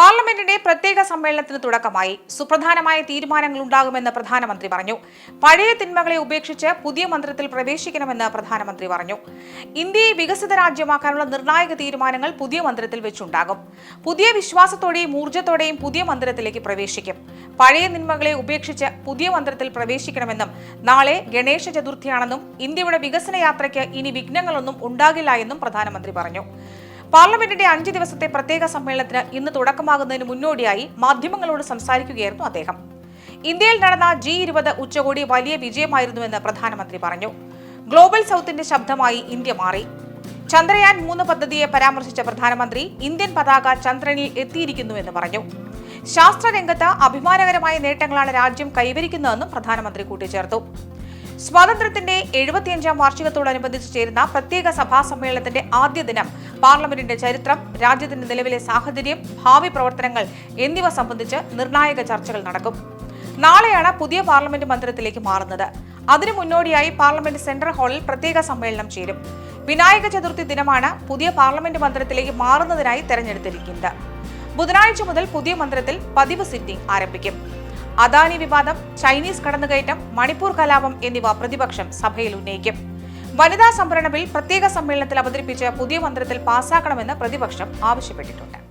പാർലമെന്റിന്റെ പ്രത്യേക സമ്മേളനത്തിന് തുടക്കമായി. സുപ്രധാനമായ തീരുമാനങ്ങൾ ഉണ്ടാകുമെന്ന് പ്രധാനമന്ത്രി പറഞ്ഞു. പഴയ തിന്മകളെ ഉപേക്ഷിച്ച് പുതിയ മന്ത്രത്തിൽ പ്രവേശിക്കണമെന്ന് പ്രധാനമന്ത്രി പറഞ്ഞു. ഇന്ത്യയെ വികസിത രാജ്യമാക്കാനുള്ള നിർണായക തീരുമാനങ്ങൾ പുതിയ മന്ത്രത്തിൽ വെച്ചുണ്ടാകും. പുതിയ വിശ്വാസത്തോടെയും ഊർജത്തോടെയും പുതിയ മന്ത്രത്തിലേക്ക് പ്രവേശിക്കും. പഴയ നിന്മകളെ ഉപേക്ഷിച്ച് പുതിയ മന്ത്രത്തിൽ പ്രവേശിക്കണമെന്നും നാളെ ഗണേശ ചതുർത്ഥിയാണെന്നും ഇന്ത്യയുടെ വികസന യാത്രയ്ക്ക് ഇനി വിഘ്നങ്ങളൊന്നും ഉണ്ടാകില്ല എന്നും പ്രധാനമന്ത്രി പറഞ്ഞു. പാർലമെന്റിന്റെ അഞ്ച് ദിവസത്തെ പ്രത്യേക സമ്മേളനത്തിന് ഇന്ന് തുടക്കമാകുന്നതിന് മുന്നോടിയായി മാധ്യമങ്ങളോട് സംസാരിക്കുകയായിരുന്നു അദ്ദേഹം. ഇന്ത്യയിൽ നടന്ന ജി ഇരുപത് ഉച്ചകോടി വലിയ വിജയമായിരുന്നുവെന്ന് പ്രധാനമന്ത്രി പറഞ്ഞു. ഗ്ലോബൽ സൗത്തിന്റെ ശബ്ദമായി ഇന്ത്യ മാറി. ചന്ദ്രയാൻ മൂന്ന് പദ്ധതിയെ പരാമർശിച്ച പ്രധാനമന്ത്രി ഇന്ത്യൻ പതാക ചന്ദ്രനിൽ എത്തിയിരിക്കുന്നുവെന്ന് പറഞ്ഞു. ശാസ്ത്രരംഗത്ത് അഭിമാനകരമായ നേട്ടങ്ങളാണ് രാജ്യം കൈവരിക്കുന്നതെന്നും പ്രധാനമന്ത്രി കൂട്ടിച്ചേർത്തു. സ്വാതന്ത്ര്യത്തിന്റെ എഴുപത്തിയഞ്ചാം വാർഷികത്തോടനുബന്ധിച്ച് ചേരുന്ന പ്രത്യേക സഭാ സമ്മേളനത്തിന്റെ ആദ്യ ദിനം പാർലമെന്റിന്റെ ചരിത്രം രാജ്യത്തിന്റെ നിലവിലെ സാഹചര്യം ഭാവി പ്രവർത്തനങ്ങൾ എന്നിവ സംബന്ധിച്ച് നിർണായക ചർച്ചകൾ നടക്കും. നാളെയാണ് പുതിയ പാർലമെന്റ് മന്ദിരത്തിലേക്ക് മാറുന്നത്. അതിനു മുന്നോടിയായി പാർലമെന്റ് സെൻട്രൽ ഹാളിൽ പ്രത്യേക സമ്മേളനം ചേരും. വിനായക ചതുർത്ഥി ദിനമാണ് പുതിയ പാർലമെന്റ് മന്ദിരത്തിലേക്ക് മാറുന്നതിനായി തെരഞ്ഞെടുത്തിരിക്കുന്നത്. ബുധനാഴ്ച മുതൽ പുതിയ മന്ദിരത്തിൽ പതിവ് സിറ്റിംഗ് ആരംഭിക്കും. അദാനി വിവാദം ചൈനീസ് കടന്നുകയറ്റം മണിപ്പൂർ കലാപം എന്നിവ പ്രതിപക്ഷം സഭയിൽ ഉന്നയിക്കും. വനിതാ സംവരണ ബിൽ പ്രത്യേക സമ്മേളനത്തിൽ അവതരിപ്പിച്ച് പുതിയ മന്ത്രത്തിൽ പാസാക്കണമെന്ന് പ്രതിപക്ഷം ആവശ്യപ്പെട്ടിട്ടുണ്ട്.